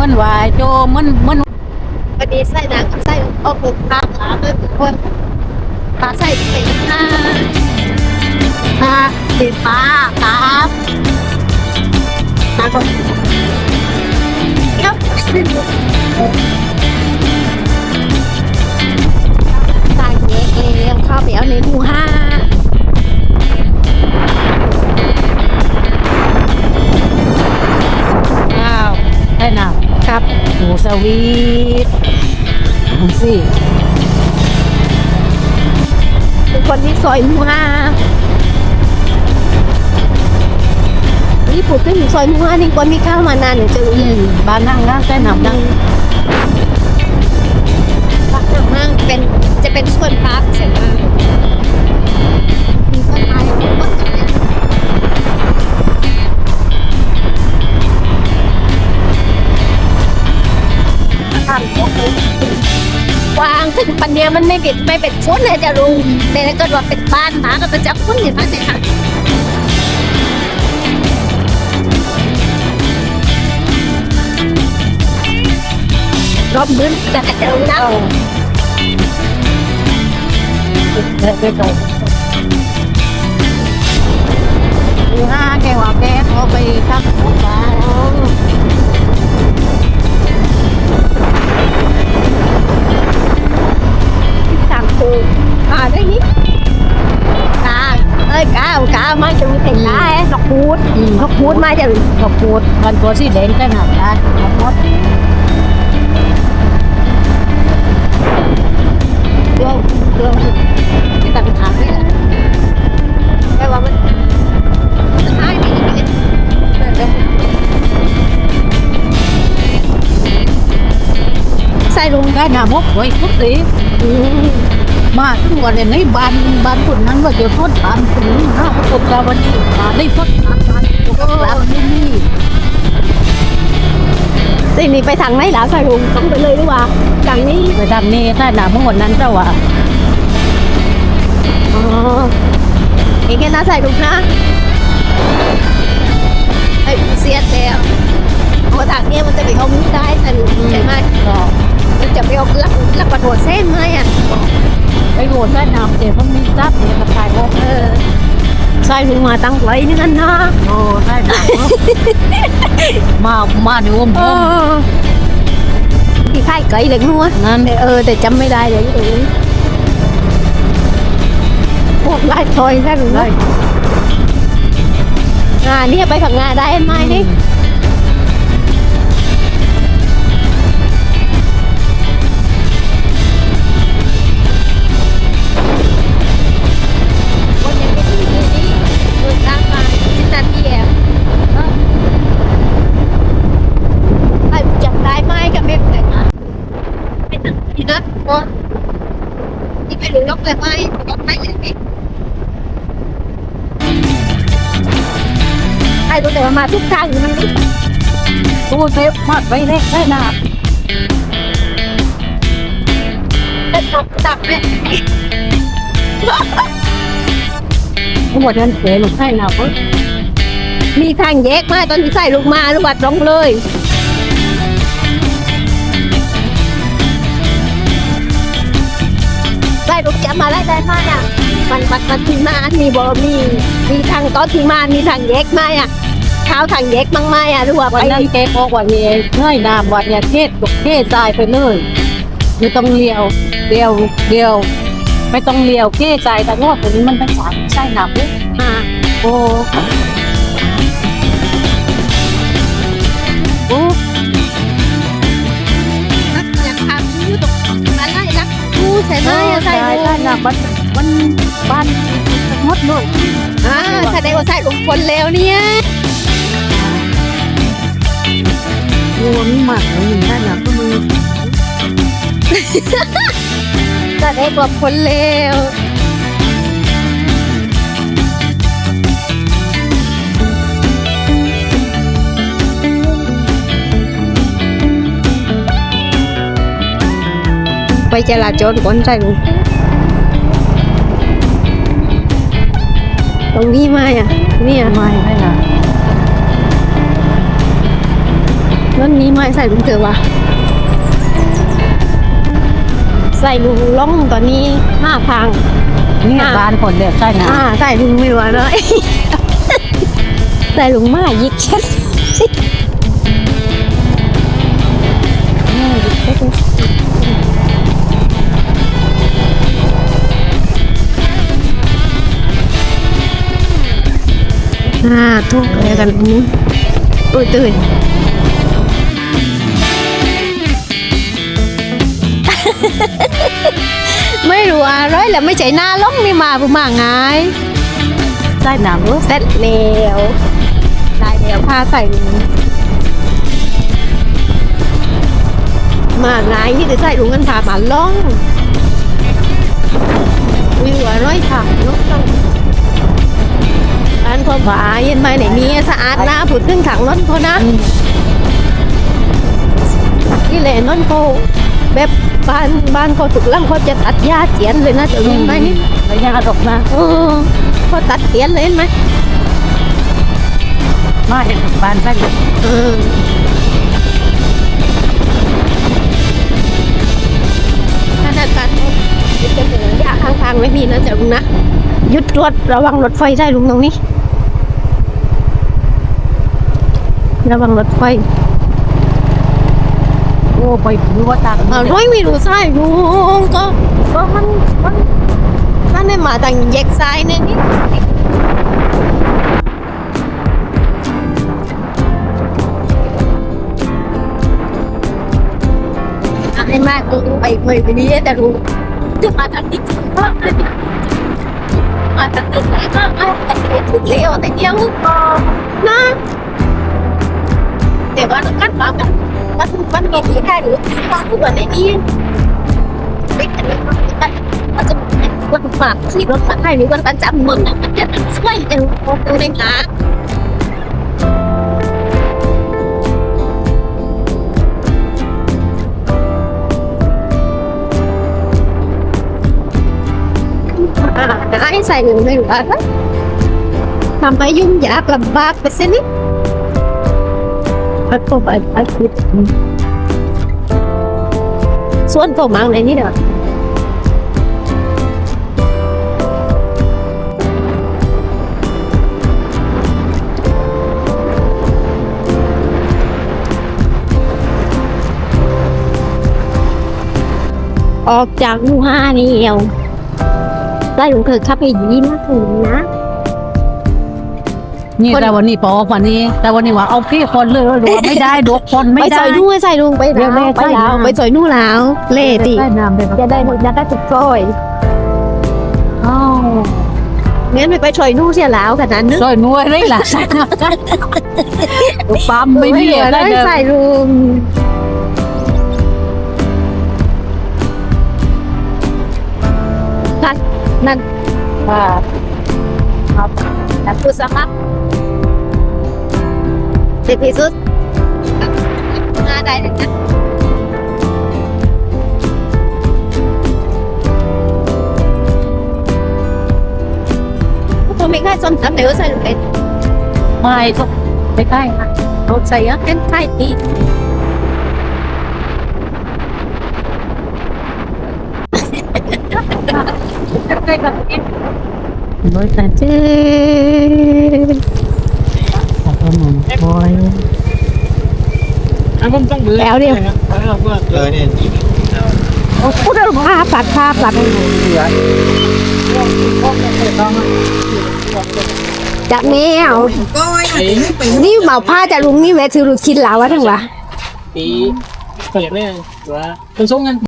มันวายโจมันมันวันนี้ใส่หนังใส่ออกหกพักแล้วด้วยทุกคนปลาใส่เป็นห้าปลาเด็ดปลาครับปลาก็ยับ วีทมันสิเป็นคนที่ซอยหมู่ห้านี่พูดถึงซอยหมู่ห้านี่คนมีข้าวมานานหนูจะรู้อืมบ้านนั่งนั่งได้น้ำนั่งพักหนังนั่งเป็นจะเป็นส่วนพักใช่ไหม นเนี้ยมันไม่เป็นไม่เป็นชุดเลยจะรู้แต่ถ้าเกิดว่าเป็นบ้านหมาก็เป็นจะคุ้นเห็นไหมเนี่ยค่ะรอบมื้อแต่จะรู้นะได้ได้ตรงอยู่ห้าแกว่าแกเขาไป มาจะเขาพูดมันตัวสีแดงได้น้ำได้ทั้งหมดเรื่องเรื่องที่ต่างทางนี่แหละแต่ว่ามันมันหายไปอีกนิดเดี๋ยวใส่ลงได้น้ำหกไว้ทุกทีอื มมาถึงวันนี้บ้านบ้านคนนั้นว่าจะทอดบ้านคนนี้นะพบกันวันนี้มาได้ทอดบ้านบ้านคนรักนี่นี่สิ่งนี้ไปทางไหนล่ะใส่ลงต้องไปเลยดีกว่าทางนี้ไปทางนี้ถ้าหนาเมื่อวันนั้นเจ้าว่าอ๋อเองแค่น่าใส่ลงนะไอ้เสียดแล้วเพราะทางเนี้ยมันจะไปเอามือได้ใส่ลงใช่ไหมก็ มันจะไปเอาลักลักประโดดเส้นไหมอะไปโหวตได้น้ำเดี๋ยวมันมีทรัพย์เนี่ยกระจายออกเออใส่ลงมาตั้งไว้นี่นั่นนะโอ้ได้น้ำมามาดูมเออที่ค่ายไก่เล็กนัวนั่นเออแต่จำไม่ได้เลยพวกไล่ซอยได้หรือได้ไม่อ่าเนี่ยไปผักงาได้ไหมนี่ ที่ไปดูนกเลยไหมนกไม่เลยนี่ไอ้ตัวแต่ว่ามาทุกทางอยู่มันนี่ตู้เซฟมากไปเล็กได้น้จะตับตับเนี่ยำวันนั้นเป๋ลูกให้น้ำเพิ่งมีทางแยกมาตอนที่ใส่ลูกมาลูกวัดลงเลย มาได้ได้ไหมอะมันมันมันที่มามีบ่มีมีทางตอนที่มามีทางแยกไหมอะเท้าทางแยกบ้างไหมอะหรือว่าวันไปนั้นแกบอกว่าเนี่ยเฮ้ยน้ำวันเนี่ยเทศเทศทรายไปเลยไม่ต้องเลี้ยวเลี้ยวเลี้ยวไม่ต้องเลี้ยวเก้ใจแต่ว่าตัวนี้มันเป็นสารใช่น้ำเลยมาโอ้โอ้ ใส่ไหมได้อะใส่ได้ลูได้กนะมันมันบ้านหมดเลยอ่าแสดงว่าใส่ลูกคนแล้วเนี่ยรวมมากเลยได้นะก็มือแสดงว่าคนแล้ว จราจรก่อนใส่ลูกตรงนี้ไหมอะเนี่ยไม่ได้นะรถนี้ไม่ใส่ลุงเจอวะใส่ลุงล่องตอนนี้ห้าพังนี่อะบ้านคนเดียวใช่นะอ่าใส่ลุงไม่ไหวเลยใส่ลุงมายิกเช็ด ทุกอะไรกันนี้อุ้ยตื่นไม่รู้อะไรแหละไม่ใช่หน้าล้องนี่มาผู้มาไงใช่น้ำรู้เสร็จแล้วได้แล้วผ้าใส่ลุงมาไงที่จะใส่ลุงกันพามาล่องวิวอร่อยค่ะนกต้อง อันพอบ่าเย็นไปไหนมีสะอาดนะผุดขึ้นขังรถเขานะนี่แหละนนเขาแบบบ้านบ้านเขาถูกล่างเขาจะตัดหญ้าเจียนเลยนะจะรู้ไหมนี่ระยะดอกนะเออเขาตัดเจียนเลยเห็นไหมมาเห็นบ้านใช่เออถ้าถ้าการจะเหนือยาข้างทางไม่มีนะจ๊ะลุงนะยุดรถระวังรถไฟได้ลุงตรงนี้ ระวังรถไฟ โอ้ไปรู้ว่าตังอ่าร้อยไม่รู้ใช่ลุงก็ก็มันมันถ้าได้มาทางแยกซ้ายเนี่ยนี่ไอ้มากลุงไปเคยไปนี้แต่ลุงจะมาทางนี้ก็มาทางนี้ก็ไม่เลี้ยวแต่เดียวก็นะ แต่ว่ากันมากันมันมันมีที่ได้หรือว่าทุกวันนี้ไม่กันมันมันจะมันฝากที่รถมาให้หรือวันประจำมึงมันจะช่วยเองดูในงานให้ใส่หนึ่งไม่รู้อะไรทำให้ยุ่งยากลำบากไปสินิด พัดก็ไปพัดคิดส่วนตัวมังในนี้เด้อออกจากลูห้านี่เอวได้ลุงเคยขับไปยีนะถึงนะ นี่แต่วันนี้ปอวันนี้ แต่วันนี้ว่าเอาพี่คนเลยหรือว่าไม่ได้ดกคนไม่ไปได้ซอยนู่นใส่ลุงไปเดี๋ยวแม่ไปลาวใส่นะ ไปซอยนู่นแล้วเล่ติใช่น้ำเลยจะได้หมดนะก็จุดซอยอ้าวงั้นไปไปซอยนู่นเสียแล้วขนาดนึงซอยนัวเลยล่ะปั๊มไม่มีเหลืออะไรได้เลย ใส่ลุงนั่นนั่นค่ะนั่นคือสมัคร เด็กที่สุดงานใดหนึ่งนะผมไม่ค่อยสนทำเดี๋ยวใส่ลงไปไม่ทุกไม่ใกล้ค่ะเอาใส่อะเป็นไข่ตีใกล้กับนี่โดยแต่เจ๊ ขอบคุณบอยอะผมต้องเบื่อแล้วเดียวเออเบื่อเออเนี่ยพูดเรื่องภาพตัดภาพตัดจากแมวไอ้นี่เหมาผ้าจากลุงนี่แวะซื้อลูกชิ้นลาวะทั้งวะปีเขาอยากได้ว่าเป็นส่งเงิน